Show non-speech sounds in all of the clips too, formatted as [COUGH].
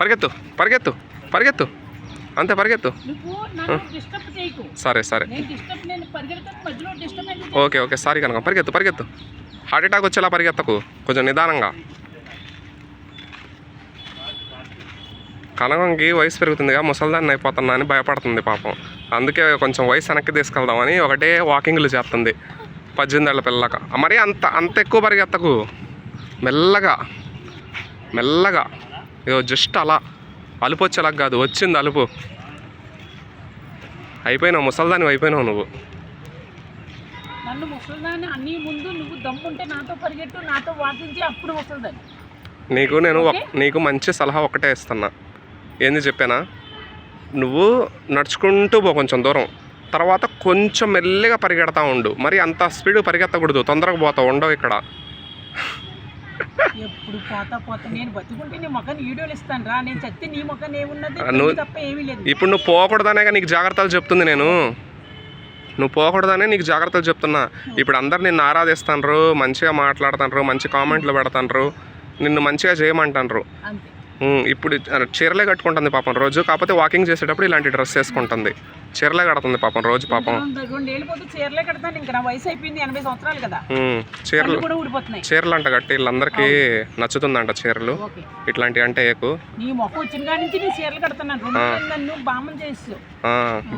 పరిగెత్తు పరిగెత్తు పరిగెత్తు. అంతే పరిగెత్తు. సరే సరే. ఓకే ఓకే సారీ కనుక పరిగెత్తు పరిగెత్తు. హార్ట్ అటాక్ వచ్చేలా పరిగెత్తకు కొంచెం నిదానంగా. కనకంకి వయసు పెరుగుతుందిగా ముసల్దాన్ని అయిపోతున్నా అని భయపడుతుంది పాపం. అందుకే కొంచెం వయసు వెనక్కి తీసుకెళ్దామని ఒకటే వాకింగ్లు చేస్తుంది. పద్దెనిమిది ఏళ్ళ పిల్లక మరి అంత అంత ఎక్కువ పరిగెత్తకు. మెల్లగా మెల్లగా. ఇగో జస్ట్ అలా. అలుపు వచ్చేలా కాదు వచ్చింది అలుపు. అయిపోయినావు ముసల్దాని అయిపోయినావు నువ్వు. నన్ను ముసలిదాన్ని అన్ని ముందు నువ్వు దమ్ముంటే నాతో పరిగెట్టు నాతో వాకించి అప్పుడు ముసలిదాన్ని నీకు నేను నీకు మంచి సలహా ఒకటే ఇస్తున్నా. ఏంది చెప్పానా? నువ్వు నడుచుకుంటూ పో కొంచెం దూరం. తర్వాత కొంచెం మెల్లిగా పరిగెడతా ఉండు. మరి అంత స్పీడ్ పరిగెత్తకూడదు తొందరగా పోతావు ఉండవు ఇక్కడ. ఎప్పుడు పోతా పోతా నేను బతుకుంటే నీ మొక్కని వీడియోలు ఇస్తాను రా. నేను చస్తే నీ మొక్కని ఏమున్నది? తప్ప ఏమీ లేదు. ఇప్పుడు నువ్వు పోకూడదనే నీకు జాగ్రత్తలు చెప్తుంది నేను. నువ్వు పోకూడదనే నీకు జాగ్రత్తలు చెప్తున్నా. ఇప్పుడు అందరు నిన్ను ఆరాధిస్తాండ్రు మంచిగా మాట్లాడుతాండ్రు మంచి కామెంట్లు పెడతాండ్రు నిన్ను మంచిగా చేయమంటాండ్రు ఇప్పుడు చీరలే కట్టుకుంటుంది పాపం రోజు. కాకపోతే వాకింగ్ చేసేటప్పుడు ఇలాంటి డ్రెస్ వేసుకుంటుంది. చీరలే కడుతుంది పాపం రోజు పాపం. చీరలే కడతాను. ఇంకా నా వయసు అయిపోయింది ఎనభై సంవత్సరాలు కదా. ఉమ్, చీరలు చీరలు అంట కట్టి వీళ్ళందరికీ నచ్చుతుందంట చీరలు. ఓకే. ఇట్లాంటివి అంటే ఏకు.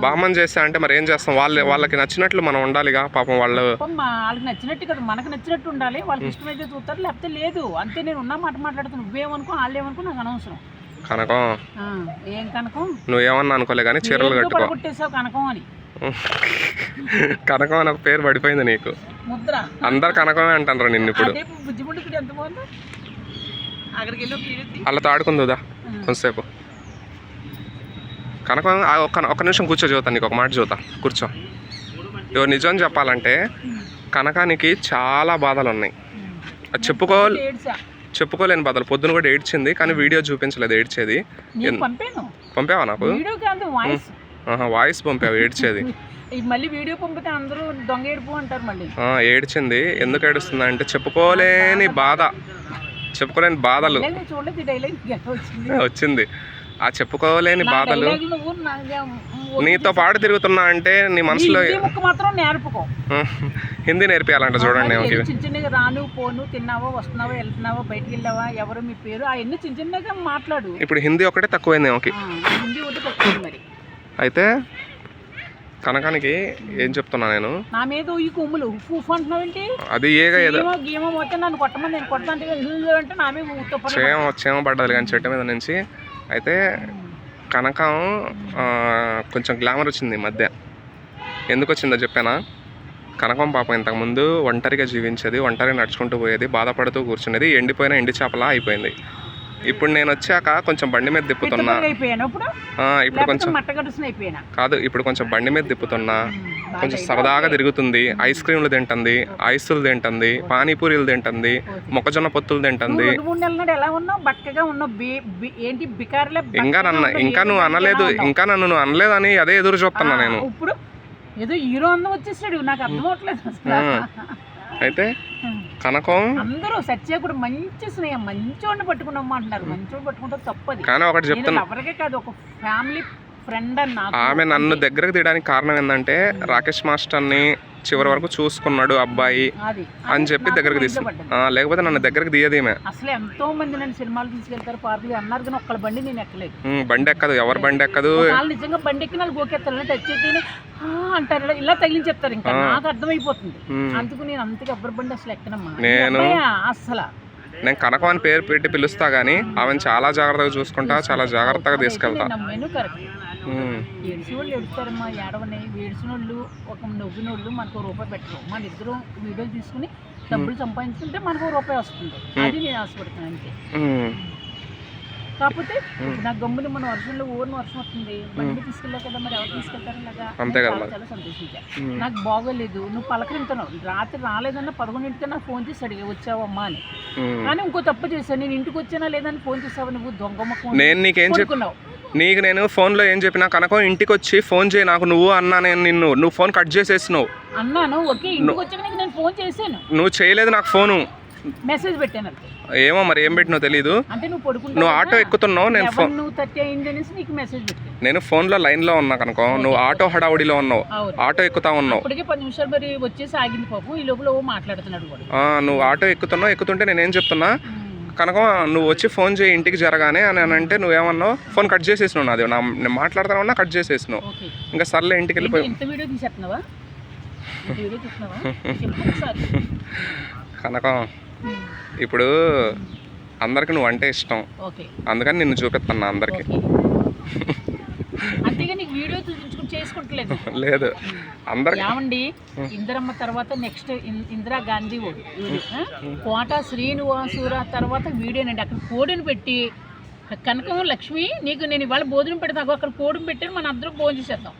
బామన్ చేస్తే. అంటే మరి ఏం చేస్తాం? వాళ్ళ వాళ్ళకి నచ్చినట్లు మనం ఉండాలిగా. పాపం వాళ్ళు వాళ్ళకి నచ్చినట్టు కదా. మనకు నచ్చినట్టు ఉండాలి. వాళ్ళకి ఇష్టమైతే చూస్తారు. లేకపోతే లేదు. అంతే నేను ఉన్న మాట మాట్లాడుతాను నువ్వేమనుకో వాళ్ళు ఏమనుకో నాకు అనవసరం. కనకం? ఏం కనకం? నువ్వేమన్నా అనుకోలే కానీ చీరలు కట్టుకో. కనకం అని? కనకం పేరు పడిపోయింది నీకు. ముద్ర. అందరు కనకమే అంటారు నిన్ను ఇప్పుడు. వాళ్ళతో ఆడుకుందా కొంతసేపు. కనకం ఒక్క ఒక్క నిమిషం కూర్చో చూతా నీకు ఒక మాట చూతా కూర్చో. ఇవో నిజం చెప్పాలంటే కనకానికి చాలా బాధలు ఉన్నాయి అది చెప్పుకో ఏడ్చా. చెప్పుకోలేని బాధలు. పొద్దున కూడా ఏడ్చింది కానీ వీడియో చూపించలేదు ఏడ్చేది. పంపావా నాకు? కాదు వాయిస్. పంపావు ఏడ్చేది. [LAUGHS] మళ్ళీ వీడియో పంపితే అందరూ దొంగ ఏడుపు అంటారు మళ్ళీ. ఏడ్చింది. ఎందుకు ఏడుస్తుంది అంటే చెప్పుకోలేని బాధ. చెప్పుకోలేని బాధలు. వచ్చింది. ఆ చెప్పుకోలేని బాధలు. నీతో పాటు తిరుగుతున్నా అంటే నీ మనసులో మాత్రం నేర్పుకో. [LAUGHS] హిందీ నేర్పియాలంట చూడండి చిన్న చిన్నగా రాను పోను తిన్నావా వస్తున్నావా వెళ్తున్నావా బయటికి వెళ్ళావా ఎవరు మీ పేరు అవన్నీ చిన్న చిన్నగా మాట్లాడు. ఇప్పుడు హిందీ ఒకటే తక్కువైంది ఓకే హిందీ ఒకటి తక్కువ మరి. అయితే కనకానికి ఏం చెప్తున్నా నేను? నా మీద ఈ కొమ్ములు. ఉఫ్ అంటున్నావేంటి? అది ఏగా ఏదో గీమ పోతే నన్ను కొట్టమని నేను కొడతా అంటే నా మీద పడ్డది కానీ చెట్టు మీద నుంచి. అయితే కనకం కొంచెం గ్లామర్ వచ్చింది ఈ మధ్య. ఎందుకు వచ్చిందో చెప్పానా? కనకం పాపం ఇంతకుముందు ఒంటరిగా జీవించేది ఒంటరిగా నడుచుకుంటూ పోయేది బాధపడుతూ కూర్చునేది ఎండిపోయిన ఎండి చేపలా అయిపోయింది. ఇప్పుడు నేను వచ్చాక కొంచెం బండి మీద తిప్పుతున్నా. ఇప్పుడు? కొంచెం కాదు ఇప్పుడు కొంచెం బండి మీద తిప్పుతున్నా. కొంచెం సరదాగా తిరుగుతుంది. ఐస్ క్రీమ్లు తింటుంది ఐసులు తింటుంది పానీపూరీలు తింటుంది మొక్కజొన్న పొత్తులు తింటుంది. ఇంకా నన్ను ఇంకా నువ్వు అనలేదు ఇంకా నన్ను నువ్వు అనలేదని అదే ఎదురు చూస్తున్నా నేను. ఇప్పుడు ఏదో హీరో అందం వచ్చేసాడు నాకు అర్థం అవట్లేదు అసలు. అయితే కనకం అందరూ సత్య కూడా మంచి స్నేహం మంచోడిని పట్టుకున్నాం అంటున్నారు. మంచోడిని పట్టుకుంటే తప్పది. కానీ ఒకటి నేను చెప్తున్నా. ఎవరికే కాదు ఒక ఫ్యామిలీ ఫ్రెండ్ అని నాకు ఆమె నన్ను దగ్గరకు తీయడానికి కారణం ఏంటంటే రాకేష్ మాస్టర్ని చివరి వరకు చూసుకున్నాడు అబ్బాయి అది. అని చెప్పి దగ్గరకు తీసుకు లేకపోతే నన్ను దగ్గరకు తీయదు ఈమె. అసలు ఎంతో మంది నన్ను సినిమాలు తీసుకెళ్తారు పార్కులు అన్నారు కానీ ఒక్కళ్ళ బండి నేను ఎక్కలేదు. ఉమ్, బండి ఎక్కదు ఎవరు బండి ఎక్కదు? వాళ్ళు నిజంగా బండి ఎక్కిన వాళ్ళు గోకెత్తారు టచ్ చేసి అంటారు ఇలా- ఇలా తగిలించేస్తారు ఇంకా నాకు అర్థమైపోతుంది. ఉమ్. అందుకు నేను అంతకు ఎవ్వరి బండి అసలు ఎక్కనమ్మా. నేను- అబ్బాయా? అస్సలు నేను కనకం అని పేరు పెట్టి పిలుస్తా కానీ ఆమెను చాలా జాగ్రత్తగా చూసుకుంటా చాలా జాగ్రత్తగా తీసుకెళ్తా. నమ్మేను కరెక్ట్. ఉమ్, ఏడ్చిన వాళ్ళు ఏడుస్తారమ్మా ఏడవని. ఏడ్చిన వాళ్ళు ఒక నవ్విన వాళ్ళు మనకు రూపాయి పెట్టరు. మన ఇద్దరు వీడియోలు తీసుకుని డబ్బులు సంపాదించుకుంటే మనకు రూపాయి వస్తుంది. అది నేను ఆశపడుతున్నాను అంతే. కాకపోతే నా గమ్ముని మన వర్షంలో ఊరిని వర్షం వస్తుంది. బండి తీసుకెళ్ళావు కదా మరి ఎవరు తీసుకెళ్తారు ఇలాగా? చాలా సంతోషించా. నాకు బాగోలేదు. నువ్వు పలకరింతున్నావు రాత్రి రాలేదన్న పదకొండింటికి నాకు ఫోన్ చేసి అడిగి వచ్చావమ్మా అని. కానీ ఇంకో తప్పు చేశాను. నేను ఇంటికి వచ్చానా లేదని ఫోన్ చేసావు నువ్వు? దొంగ మొక్క నేను నీకేం చెప్ కొనుక్కున్నావు. నీకు నేను ఫోన్లో ఏం చెప్పినా కనకం ఇంటికి వచ్చి ఫోన్ చేయి నాకు నువ్వు అన్నా నేను నిన్ను నువ్వు ఫోన్ కట్ చేసేసినావు. అన్నాను ఓకే ఇంటికి వచ్చాక నీకు నేను ఫోన్ చేశాను. నువ్వు చేయలేదు నాకు ఫోను. మెసేజ్ పెట్టాను ఏమో మరి ఏం పెట్టినో తెలీదు. అంటే నువ్వు నువ్వు ఆటో ఎక్కుతున్నావు నేను ఫోన్ నువ్వు థర్టీ అయింది అనేసి నీకు మెసేజ్ పెట్టాను. నేను ఫోన్లో లైన్లో ఉన్నా కనుకో నువ్వు ఆటో హడావుడిలో ఉన్నావు. ఆటో ఎక్కుతా ఉన్నావు. అప్పటికే పది నిమిషాలు మరి వచ్చేసి ఆగింది పాపం ఈ లోపల ఓ మాట్లాడుతున్నాడు కూడా. నువ్వు ఆటో ఎక్కుతున్నావు ఎక్కుతుంటే నేనేం చెప్తున్నా కనుక నువ్వు వచ్చి ఫోన్ చేయి ఇంటికి జరగానే అని అని అంటే నువ్వేమన్నావు? ఫోన్ కట్ చేసేసినావు నాది. నా నేను మాట్లాడతానన్నా కట్ చేసేసినావు. ఇంకా సర్లే ఇంటికి వెళ్ళిపోయి కనకం ఇప్పుడు అందరికి నువ్వు అంటే ఇష్టం. అందుకని నిన్ను చూపిస్తున్నా అందరికి. అంతేగా నీకు వీడియో చూపించుకుని చేసుకుంటలేదు. లేదు. అందరికి ఏమండి? ఇందిరమ్మ తర్వాత నెక్స్ట్ ఇందిరా గాంధీ ఓడి? కోట శ్రీనివాసురా తర్వాత వీడియోనండి అక్కడ కోడిని పెట్టి కనకం లక్ష్మి నీకు నేను ఇవాళ భోజనం పెడతాను అక్కడ కోడిని పెట్టి మన అందరం భోజనం చేసేద్దాం.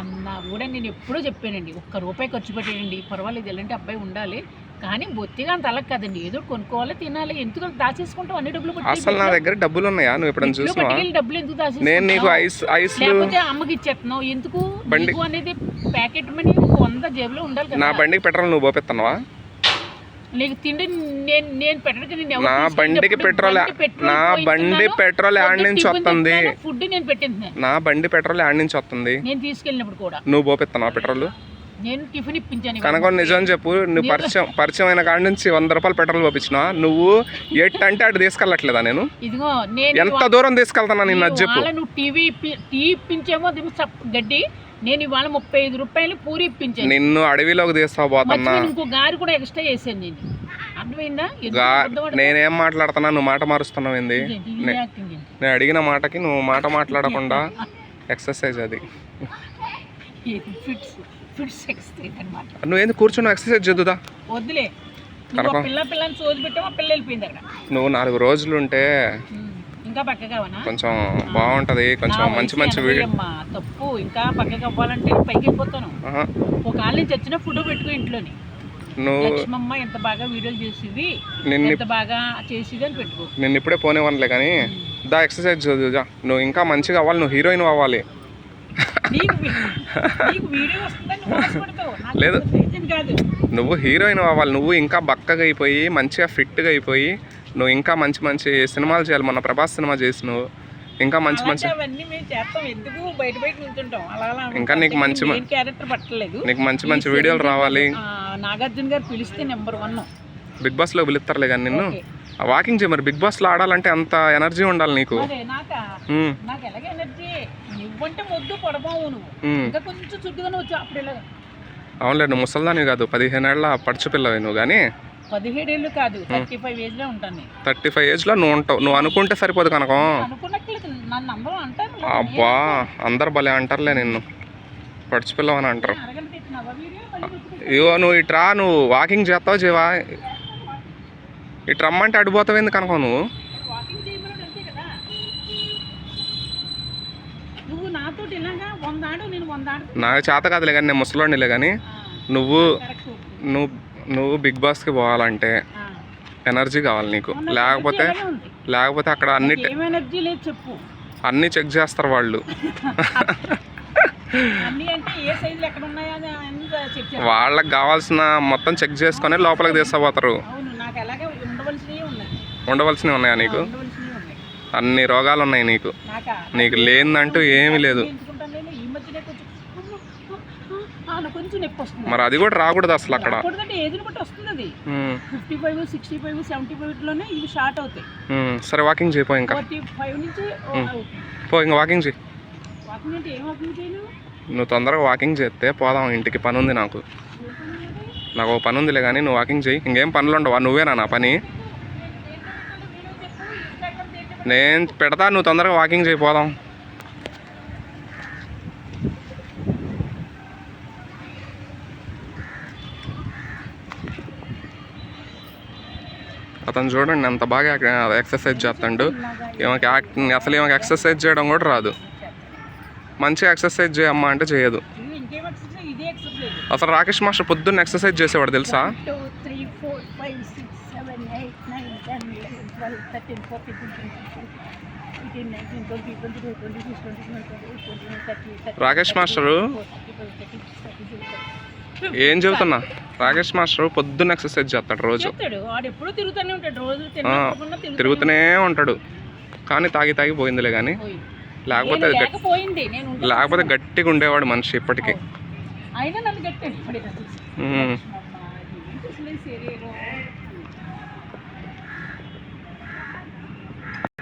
అన్న కూడా నేను ఎప్పుడూ చెప్పానండి. ఒక్క రూపాయి ఖర్చు పెట్టేయండి. పర్వాలేదు ఎలాంటి అబ్బాయి ఉండాలి. కానీ బొత్తిగా అంత అలా కదండి. ఏదో కొనుక్కోవాలి తినాలి ఎందుకు దాచేసుకుంటాం అన్ని డబ్బులు అసలు నా దగ్గర డబ్బులు ఉన్నాయా? నువ్వు ఎప్పుడైనా పట్టుకెళ్ళి డబ్బులు ఎందుకు నేను నీకు దాచేసుకుంటావు ఐస్ ఐస్లు లేకపోతే అమ్మకి ఇచ్చేస్తున్నావు. ఎందుకు? బండి- అనేది ప్యాకెట్ మనీ వంద జేబులో ఉండాలి నా కదా బండికి పెట్రోల్ నువ్వు పోపిస్తున్నావా నీకు తిండి నేను నేను పెట్టడానికి నా బండికి పెట్రోల్ నా బండి పెట్రోల్ యాడ్ నుంచి వస్తుంది. ఫుడ్ నేను పెట్టింటున్నాను నా బండి పెట్రోల్ యాడ్ నుంచి వస్తుంది. నేను తీసుకెళ్ళినప్పుడు కూడా. నువ్వు పోపిస్తున్నావా పెట్రోల్? నేను టిఫిన్ ఇప్పించాను. కనుక నిజం చెప్పు. నువ్వు పరిచయం పరిచయం అయిన కాడి నుంచి వంద రూపాయలు పెట్రోల్ పంపించినా నువ్వు ఎట్ అంటే అటు తీసుకెళ్ళట్లేదా నేను? ఇదిగో నేను ఎంత దూరం తీసుకెళ్తానా నిన్ను అది చెప్పు. నువ్వు టీవీ టీ ఇప్పించేమో గడ్డి. నేను ఇవాళ ముప్పై ఐదు రూపాయలు పూరి ఇప్పించాను. నిన్ను అడవిలోకి తీసుకుపోతున్నా ఇంకో గారి కూడా ఎక్స్ట్రా చేశాను నేను. అర్థమైందా? నేనేం మాట్లాడుతున్నా? నువ్వు మాట మారుస్తున్నావు ఏంది? నేను అడిగిన మాటకి నువ్వు మాట మాట్లాడకుండా ఎక్సర్సైజ్ అది. [LAUGHS] ఫిట్స్ ఫిట్స్ ఎక్స్టేట్ అనమాట నువ్వు ఏంది కూర్చున్నావు? ఎక్సర్సైజ్ చేద్దుదా? వద్దులే. నువ్వు ఆ పిల్ల పిల్లని సోది పెట్టావు ఆ పిల్ల వెళ్ళిపోయింది అక్కడ. నువ్వు నాలుగు రోజులు ఉంటే ఇంకా పక్కగా కొంచెం బాగుంటది కొంచెం మంచి మంచి వీడియో. అమ్మా తప్పు. ఇంకా పక్కకి అవ్వాలంటే పైకి వెళ్ళిపోతాను. ఆహా. ఒక నుంచి వచ్చిన ఫుడ్ పెట్టుకో ఇంట్లోని. నువ్వు లక్ష్మమ్మ ఎంత బాగా వీడియోలు చేసేది నిన్ను ఎంత బాగా చేసేది అని పెట్టుకో. నిన్ను ఇప్పుడే పోనేవనలే కానీ దా ఎక్సర్సైజ్ చదువుదా నువ్వు ఇంకా మంచిగా అవ్వాలి నువ్వు హీరోయిన్ అవ్వాలి. లేదు. నువ్వు హీరోయిన్ అవ్వాలి. నువ్వు ఇంకా బక్కగా అయిపోయి మంచిగా ఫిట్గా అయిపోయి నువ్వు ఇంకా మంచి మంచి సినిమాలు చేయాలి. మొన్న ప్రభాస్ సినిమా చేసి నువ్వు ఇంకా మంచి మంచి ఇంకా నీకు మంచి నీకు మంచి మంచి వీడియోలు రావాలి. నాగార్జున గారు పిలిస్తే నెంబర్ వన్ బిగ్ బాస్లో పిలుస్తారులే కానీ నిన్ను. వాకింగ్ చేయి మరి. బిగ్ బాస్లో ఆడాలంటే అంత ఎనర్జీ ఉండాలి నీకు. అదే నాకా ఉమ్, నాకు ఎలాగ ఎనర్జీ? నువ్వంటే మొద్దు పడబావు నువ్వు. ఉమ్. ఇంకా కొంచెం చుట్టుగానే వచ్చి అప్పుడు ఇలా అవునులే నువ్వు ముసల్దానివి కాదు. పదిహేనేళ్ళ పడుచు పిల్లవి నువ్వు కానీ. కాదు. థర్టీ ఫైవ్ ఏజ్లో ఉంటాను థర్టీ ఫైవ్ ఏజ్లో నువ్వు ఉంటావు. నువ్వు అనుకుంటే సరిపోదు కనుక. అబ్బా అందరు భలే అంటారులే నిన్ను. పడుచు పిల్లవు అని అంటారు. ఇగో నువ్వు ఇట్రా నువ్వు వాకింగ్ చేస్తావు చేవా? ఇటు రమ్మంటే అడిపోతావు కనుక నువ్వు? అంతే కదా. నువ్వు నాకు చేత కాదులే కానీ నేను ముసలోనిలే కానీ నువ్వు నువ్వు నువ్వు బిగ్ బాస్కి పోవాలంటే ఎనర్జీ కావాలి నీకు. లేకపోతే లేకపోతే అక్కడ అన్ని అన్ని చెక్ చేస్తారు వాళ్ళు. వాళ్ళకి కావాల్సిన మొత్తం చెక్ చేసుకొని లోపలికి తీసుకుపోతారు అవును నాకు అలాగే ఉండవలసినవి ఉన్నాయి ఉండవలసినవి ఉన్నాయా నీకు? అన్ని రోగాలు ఉన్నాయి నీకు. నాకా లేనిదంటూ ఏమీ లేదు. మరి అది కూడా రాకూడదు అసలు అక్కడ. సరే వాకింగ్ చేయిపో ఇంకా. పో ఇంకా వాకింగ్ చేయి. నువ్వు తొందరగా వాకింగ్ చేస్తే పోదాం ఇంటికి పని ఉంది నాకు. నాకు పని ఉందిలే కానీ నువ్వు వాకింగ్ చేయి. ఇంకేం పనులు ఉండవా నువ్వేనా నా పని? నేను పెడతా నువ్వు తొందరగా వాకింగ్ చేయిపోదాం అతను చూడండి ఎంత బాగా ఎక్సర్సైజ్ చేస్తాడు. ఈమెకి యాక్టింగ్ అసలు ఈమెకి ఎక్సర్సైజ్ చేయడం కూడా రాదు. మంచిగా ఎక్సర్సైజ్ చేయమ్మా అంటే చేయదు ఇవి ఇంకేం ఎక్సర్సైజ్ ఇదే ఎక్సర్సైజ్ అసలు రాకేష్ మాస్టర్ పొద్దున్న ఎక్సర్సైజ్ చేసేవాడు తెలుసా? రాకేష్ మాస్టరు? ఏం చెబుతున్నా? రాకేష్ మాస్టర్ పొద్దున్న ఎక్సర్సైజ్ చేస్తాడు రోజు. తిరుగుతూనే ఉంటాడు. కానీ తాగి తాగి పోయిందిలే కానీ లేకపోతే. లేకపోతే గట్టిగా ఉండేవాడు మనిషి ఇప్పటికీ. అయినా నన్ను గట్టి పడేది ఉమ్. అమ్మా, ఏంటి అసలు ఈ serial?